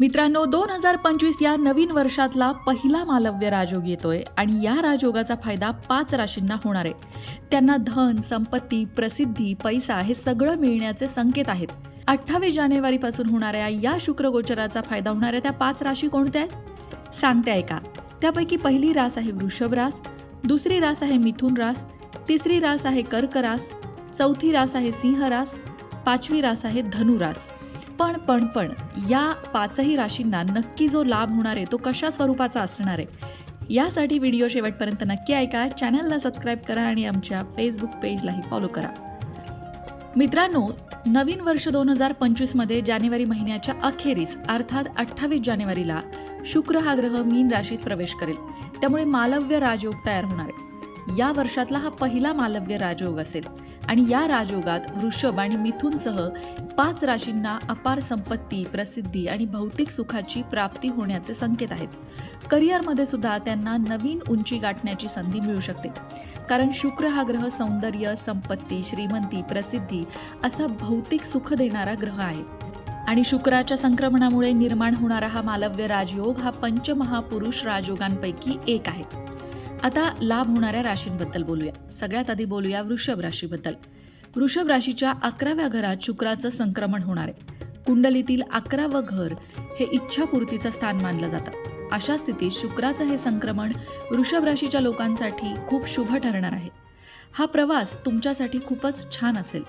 मित्रांनो दोन हजार पंचवीस या नवीन वर्षातला पहिला मालव्य राजयोग येतोय आणि या राजयोगाचा फायदा पाच राशींना होणार आहे. त्यांना धन संपत्ती प्रसिद्धी पैसा हे सगळं मिळण्याचे संकेत आहेत. अठ्ठावीस जानेवारीपासून होणाऱ्या या शुक्रगोचराचा फायदा होणाऱ्या त्या पाच राशी कोणत्या आहेत? सांगते ऐका. त्यापैकी पहिली रास आहे वृषभ रास दुसरी रास आहे मिथुन रास तिसरी रास आहे कर्क रास चौथी रास आहे सिंह रास पाचवी रास आहे धनुरास पण पण पण या पाचही राशींना नक्की जो लाभ होणार आहे तो कशा स्वरूपाचा असणार आहे यासाठी व्हिडिओ शेवटपर्यंत नक्की ऐका चॅनलला सबस्क्राईब करा आणि आमच्या फेसबुक पेजलाही फॉलो करा. मित्रांनो नवीन वर्ष दोन हजार पंचवीसमध्ये जानेवारी महिन्याच्या अखेरीस अर्थात अठ्ठावीस जानेवारीला शुक्र हा ग्रह मीन राशीत प्रवेश करेल. त्यामुळे मालव्य राजयोग तयार होणार आहे. या वर्षातला हा पहिला मालव्य राजयोग असेल. आणि या राजयोगात वृषभ आणि मिथुनसह पाच राशींना अपार संपत्ती प्रसिद्धी आणि भौतिक सुखाची प्राप्ती होण्याचे संकेत आहेत. करिअरमध्ये सुद्धा त्यांना नवीन उंची गाठण्याची संधी मिळू शकते. कारण शुक्र हा ग्रह सौंदर्य संपत्ती श्रीमंती प्रसिद्धी असा भौतिक सुख देणारा ग्रह आहे. आणि शुक्राच्या संक्रमणामुळे निर्माण होणारा हा मालव्य राजयोग हा पंचमहापुरुष राजयोगांपैकी एक आहे. आता लाभ होणाऱ्या राशींबद्दल बोलूया. सगळ्यात आधी बोलूया वृषभ राशीबद्दल. वृषभ राशीच्या अकराव्या घरात शुक्राचं संक्रमण होणार आहे. कुंडलीतील अकरावं घर हे इच्छापूर्तीचं स्थान मानलं जातं. अशा स्थितीत शुक्राचं हे संक्रमण वृषभ राशीच्या लोकांसाठी खूप शुभ ठरणार आहे. हा प्रवास तुमच्यासाठी खूपच छान असेल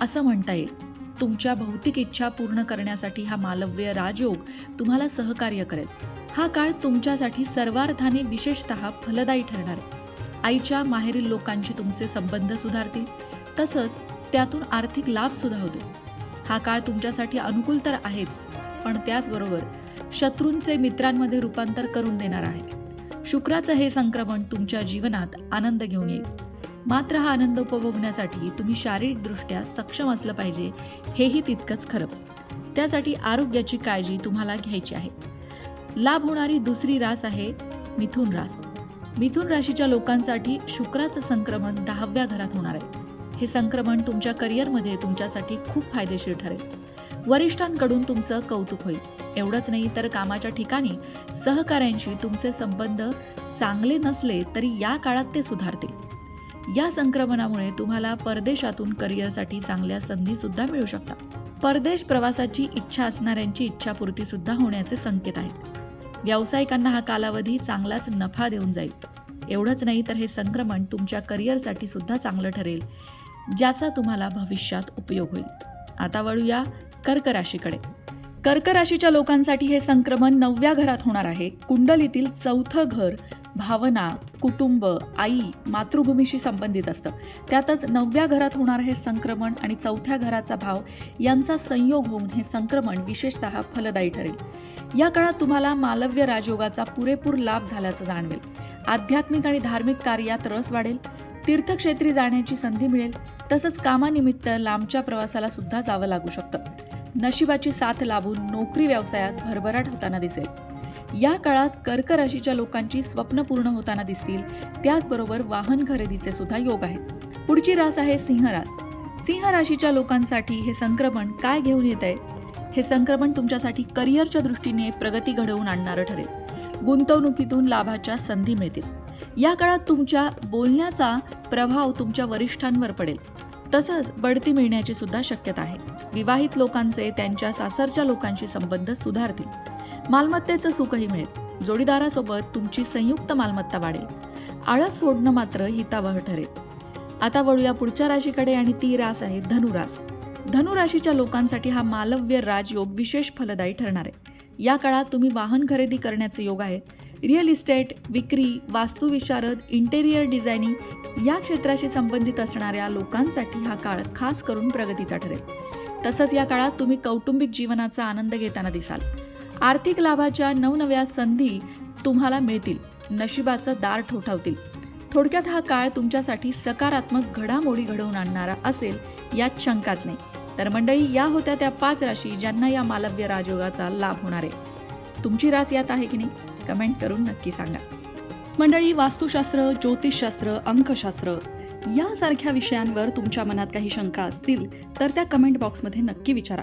असं म्हणता येईल. तुमच्या भौतिक इच्छा पूर्ण करण्यासाठी हा मालव्य राजयोग तुम्हाला सहकार्य करेल. हा काळ तुमच्यासाठी सर्वार्थाने विशेषतः फलदायी ठरणार. आहे आईच्या माहेरील लोकांशी तुमचे संबंध सुधारतील. तसंच त्यातून आर्थिक लाभ सुद्धा होतील. हा काळ तुमच्यासाठी अनुकूल तर आहेच पण त्याचबरोबर शत्रूंचे मित्रांमध्ये रूपांतर करून देणार आहे. शुक्राचं हे संक्रमण तुमच्या जीवनात आनंद घेऊन येईल. मात्र हा आनंद उपभोगण्यासाठी तुम्ही शारीरिकदृष्ट्या सक्षम असलं पाहिजे हेही तितकंच खरं. त्यासाठी आरोग्याची काळजी तुम्हाला घ्यायची आहे. लाभ होणारी दुसरी रास आहे मिथुन रास. मिथुन राशीच्या लोकांसाठी शुक्राचं संक्रमण दहाव्या घरात होणार आहे. हे संक्रमण तुमच्या करिअरमध्ये तुमच्यासाठी खूप फायदेशीर ठरेल. वरिष्ठांकडून तुमचं कौतुक होईल. एवढंच नाही तर कामाच्या ठिकाणी सहकाऱ्यांशी तुमचे संबंध चांगले नसले तरी या काळात ते सुधारतील. या संक्रमणामुळे तुम्हाला परदेशातून करिअरसाठी चांगल्या संधी सुद्धा मिळू शकतात. परदेश प्रवासाची इच्छा असणाऱ्यांची इच्छापूर्ती सुद्धा होण्याचे संकेत आहेत. व्यावसायिकांना हा कालावधी चांगलाच नफा देऊन जाईल. एवढंच नाही तर हे संक्रमण तुमच्या करिअरसाठी सुद्धा चांगलं ठरेल ज्याचा तुम्हाला भविष्यात उपयोग होईल. आता वळूया कर्क राशीकडे कर्क राशीच्या लोकांसाठी हे संक्रमण नवव्या घरात होणार आहे. कुंडलीतील चौथं घर भावना कुटुंब आई मातृभूमीशी संबंधित असतं. त्यातच नवव्या घरात होणार हे संक्रमण आणि चौथ्या घराचा भाव यांचा संयोग होऊन हे संक्रमण विशेषतः फलदायी ठरेल. या काळात तुम्हाला मालव्य राजयोगाचा पुरेपूर लाभ झाल्याचं जाणवेल. आध्यात्मिक आणि धार्मिक कार्यात रस वाढेल. तीर्थक्षेत्री जाण्याची संधी मिळेल. तसंच कामानिमित्त लांबच्या प्रवासाला सुद्धा जावं लागू शकतं. नशिबाची साथ लाभून नोकरी व्यवसायात भरभराट होताना दिसेल. या काळात कर्क राशीच्या लोकांची स्वप्न पूर्ण होताना दिसतील. त्याचबरोबर वाहन खरेदीचे सुद्धा योग आहेत. पुढची रास आहे सिंह रास सिंह राशीच्या लोकांसाठी हे संक्रमण काय घेऊन येत आहे हे संक्रमण तुमच्यासाठी करिअरच्या दृष्टीने प्रगती घडवून आणणारं ठरेल. गुंतवणुकीतून लाभाच्या संधी मिळतील. या काळात तुमच्या बोलण्याचा प्रभाव तुमच्या वरिष्ठांवर पडेल. तसंच बढती मिळण्याची सुद्धा शक्यता आहे. विवाहित लोकांचे त्यांच्या सासरच्या लोकांशी संबंध सुधारतील. मालमत्तेचं सुखही मिळेल. जोडीदारासोबत तुमची संयुक्त मालमत्ता वाढेल. आळस सोडणं मात्र हितावह ठरेल. आता वळूया पुढच्या राशीकडे आणि ती रास आहे धनुरास. धनुराशीच्या लोकांसाठी हा मालव्य राजयोग विशेष फलदायी ठरणार आहे. या काळात तुम्ही वाहन खरेदी करण्याचे योग आहेत. रिअल इस्टेट विक्री वास्तुविशारद इंटेरियर डिझायनिंग या क्षेत्राशी संबंधित असणाऱ्या लोकांसाठी हा काळ खास करून प्रगतीचा ठरेल. तसंच या काळात तुम्ही कौटुंबिक जीवनाचा आनंद घेताना दिसाल. आर्थिक लाभाच्या नवनव्या संधी तुम्हाला मिळतील. नशिबाचं दार ठोठावतील. थोडक्यात हा काळ तुमच्यासाठी सकारात्मक घडामोडी घडवून आणणारा असेल यात शंकाच नाही. तर मंडळी या होत्या त्या पाच राशी ज्यांना या मालव्य राजयोगाचा लाभ होणार आहे. तुमची रास यात आहे की नाही? कमेंट करून नक्की सांगा. मंडळी वास्तुशास्त्र ज्योतिषशास्त्र अंकशास्त्र यासारख्या विषयांवर तुमच्या मनात काही शंका असतील तर त्या कमेंट बॉक्समध्ये नक्की विचारा.